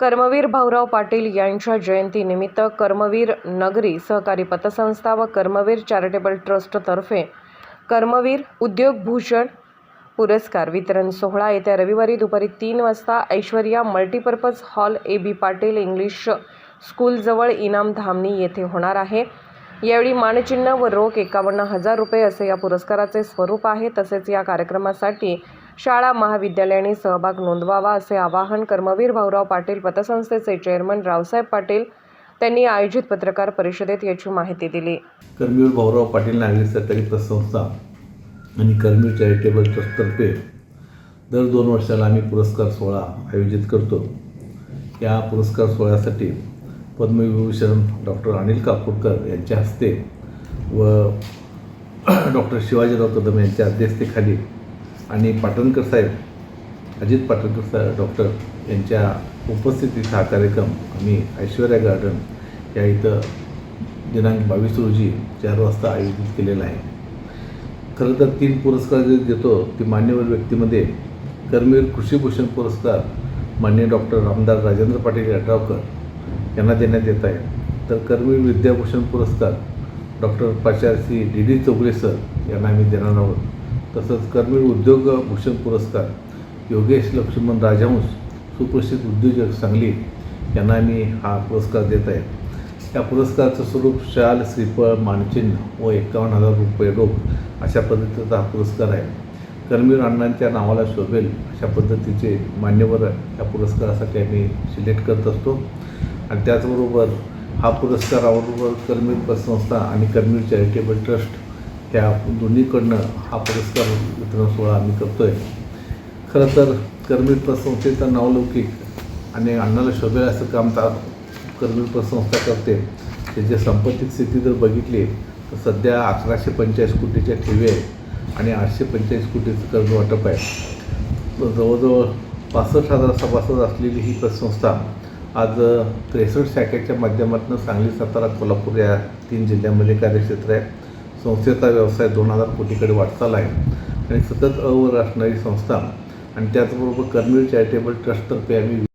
कर्मवीर भाऊराव पाटील यांच्या जयंतीनिमित्त कर्मवीर नगरी सहकारी पतसंस्था व कर्मवीर चॅरिटेबल ट्रस्टतर्फे कर्मवीर उद्योगभूषण पुरस्कार वितरण सोहळा येत्या रविवारी दुपारी तीन वाजता Aishwarya multipurpose hall A B Patil English स्कूलजवळ Inam Dhamani येथे होणार आहे. यावेळी मानचिन्ह व रोख एकावन्न हजार रुपये असे या पुरस्काराचे स्वरूप आहे. तसेच या कार्यक्रमासाठी शाळा महाविद्यालयाने सहभाग नोंदवावा असे आवाहन कर्मवीर भाऊराव पाटील पतसंस्थेचे चेअरमन रावसाहेब पाटील त्यांनी आयोजित पत्रकार परिषदेत याची माहिती दिली. कर्मवीर भाऊराव पाटील नागरी सहकारी पतसंस्था आणि कर्मवीर चॅरिटेबल ट्रस्टतर्फे दर दोन वर्षाला आम्ही पुरस्कार सोहळा आयोजित करतो. या पुरस्कार सोहळ्यासाठी पद्मविभूषण डॉक्टर अनिल काकोडकर यांच्या हस्ते व डॉक्टर शिवाजीराव कदम यांच्या अध्यक्षतेखाली आणि पाटणकर साहेब अजित पाटणकर साहेब डॉक्टर यांच्या उपस्थितीत हा कार्यक्रम आम्ही ऐश्वर्या गार्डन या इथं दिनांक बावीस रोजी चार वाजता आयोजित केलेला आहे. खरं तर तीन पुरस्कार जे देतो ती मान्यवर व्यक्तीमध्ये कर्मवीर कृषीभूषण पुरस्कार मान्य डॉक्टर रामदार राजेंद्र पाटील यड्रावकर यांना देण्यात येत आहे. तर कर्मवीर विद्याभूषण पुरस्कार डॉक्टर प्राचार्य Shri D D Chougule sir यांना आम्ही देणार आहोत. तसंच कर्मवीर उद्योग भूषण पुरस्कार योगेश लक्ष्मण राजहंस सुप्रसिद्ध उद्योजक सांगली यांना मी हा पुरस्कार देत आहे. या पुरस्काराचं स्वरूप शाल श्रीफळ मानचिन्ह व एकावन्न हजार रुपये रोख अशा पद्धतीचा हा पुरस्कार आहे. कर्मवीर अण्णांच्या नावाला शोभेल अशा पद्धतीचे मान्यवर या पुरस्कारासाठी आम्ही सिलेक्ट करत असतो. आणि त्याचबरोबर हा पुरस्काराबरोबर कर्मवीर पतसंस्था आणि कर्मवीर चॅरिटेबल ट्रस्ट त्या दोन्हीकडनं हा पुरस्कार वितरण सोहळा आम्ही करतो आहे खरं तर कर्मवीर पतसंस्थेचं नावलौकिक आणि अण्णाला शोभेल असं काम ता कर्मवीर प्रसंस्था करते. त्याची संपत्ती स्थिती जर बघितली तर सध्या अकराशे पंचेचाळीस कोटीच्या ठेवी आहे आणि आठशे पंचेचाळीस कोटीचं कर्ज वाटप आहे. जवळजवळ पासष्ट हजार सभासद असलेली ही पतसंस्था आज त्रेसष्ट शाखेच्या माध्यमातून सांगली सातारा कोल्हापूर या तीन जिल्ह्यांमध्ये कार्यक्षेत्र आहे. संस्थेचा व्यवसाय दोन हजार कोटीकडे वाटचाल आहे आणि सतत अवर असणारी संस्था आणि त्याचबरोबर कर्मवीर चॅरिटेबल ट्रस्टतर्फे आम्ही